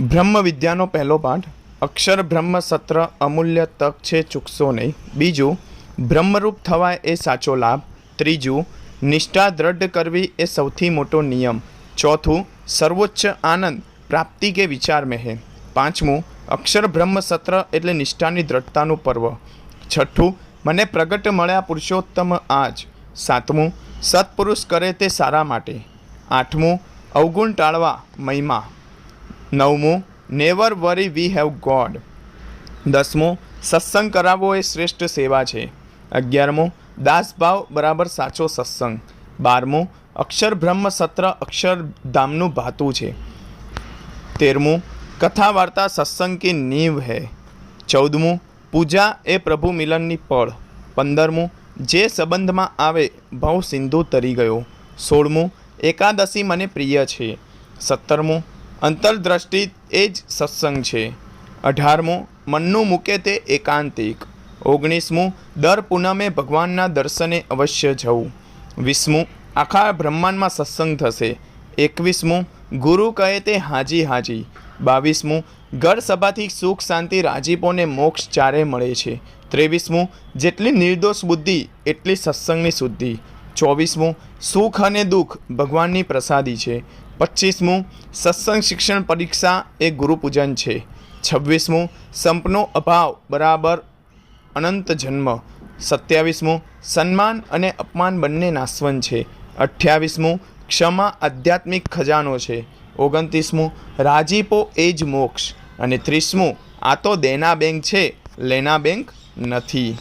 બ્રહ્મ વિદ્યાનો પહેલો પાઠ. અક્ષર બ્રહ્મ સત્ર અમૂલ્ય તક છે, ચૂકશો નહીં. બીજું, બ્રહ્મરૂપ થવાય એ સાચો લાભ. ત્રીજું, નિષ્ઠા દ્રઢ કરવી એ સૌથી મોટો નિયમ. ચોથું, સર્વોચ્ચ આનંદ, પ્રાપ્તિ કે વિચાર મેહે. પાંચમું, અક્ષર બ્રહ્મ સત્ર એટલે નિષ્ઠાની દ્રઢતાનું પર્વ. છઠ્ઠું, મને પ્રગટ મળ્યા પુરુષોત્તમ આજ. સાતમું, સત્પુરુષ કરે તે સારા માટે. આઠમું, અવગુણ ટાળવા મહિમા. નવમું never worry we have God દસમું, સત્સંગ કરાવવો એ શ્રેષ્ઠ સેવા છે. અગિયારમું દાસભાવ બરાબર સાચો સત્સંગ. બારમું, અક્ષર બ્રહ્મ સત્ર અક્ષરધામનું ભાતું છે. તેરમું, કથા વાર્તા સત્સંગ કી નીવ હૈ. ચૌદમું, પૂજા એ પ્રભુ મિલનની પળ. પંદરમું, જે સંબંધમાં આવે ભવ સિંધુ તરી ગયો. સોળમું, એકાદશી મને પ્રિય છે. સત્તરમું અંતરદ્રષ્ટિ એ જ સત્સંગ છે. અઢારમું, મનનું મૂકે તે એકાંતિક. ઓગણીસમું, દર પૂનમે ભગવાનના દર્શને અવશ્ય જવું. વીસમું, આખા બ્રહ્માંડમાં સત્સંગ થશે. એકવીસમું, ગુરુ કહે તે હાજી હાજી. બાવીસમું, ઘર સભાથી સુખ શાંતિ રાજીપોને મોક્ષ ચારે મળે છે. ત્રેવીસમું, જેટલી નિર્દોષ બુદ્ધિ, એટલી સત્સંગની શુદ્ધિ. ચોવીસમું સુખ અને દુઃખ ભગવાનની પ્રસાદી છે. પચીસમું સત્સંગ શિક્ષણ પરીક્ષા એ ગુરુપૂજન છે. છવ્વીસમું સંપનો અભાવ બરાબર અનંત જન્મ. સત્યાવીસમું સન્માન અને અપમાન બંને નાસવન છે. અઠ્યાવીસમું ક્ષમા આધ્યાત્મિક ખજાનો છે. ઓગણત્રીસમું રાજીપો એ જ મોક્ષ. અને ત્રીસમું આ તો દેના બેંક છે લેના બેંક નથી.